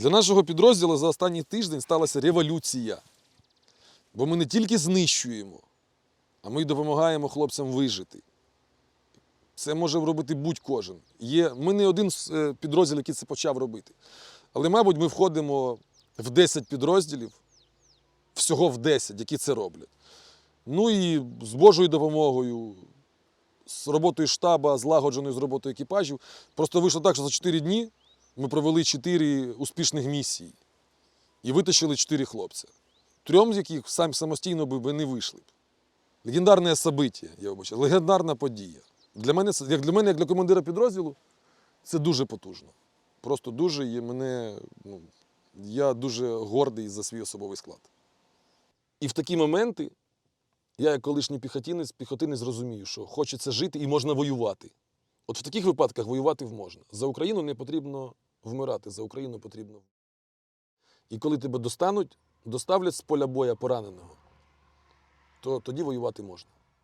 Для нашого підрозділу за останній тиждень сталася революція. Бо ми не тільки знищуємо, а ми й допомагаємо хлопцям вижити. Це може робити будь-кожен. Є, ми не один е, підрозділ, який це почав робити. Але, мабуть, ми входимо в 10 підрозділів, всього в 10, які це роблять. Ну і з Божою допомогою, з роботою штаба, злагодженою з роботою екіпажів. Просто вийшло так, що за 4 дні ми провели 4 успішних місії і витащили 4 хлопця. Трьом з яких сам самостійно би би не вийшли. б. Легендарне собиття, я вибачаю, легендарна подія. Для мене, як для мене, як для командира підрозділу, це дуже потужно. Просто дуже і мене, ну, я дуже гордий за свій особовий склад. І в такі моменти я, як колишній піхотинець, піхотинець розумію, що хочеться жити і можна воювати. От в таких випадках воювати можна. За Україну не потрібно вмирати, за Україну потрібно. І коли тебе достануть, доставлять з поля боя пораненого, то тоді воювати можна.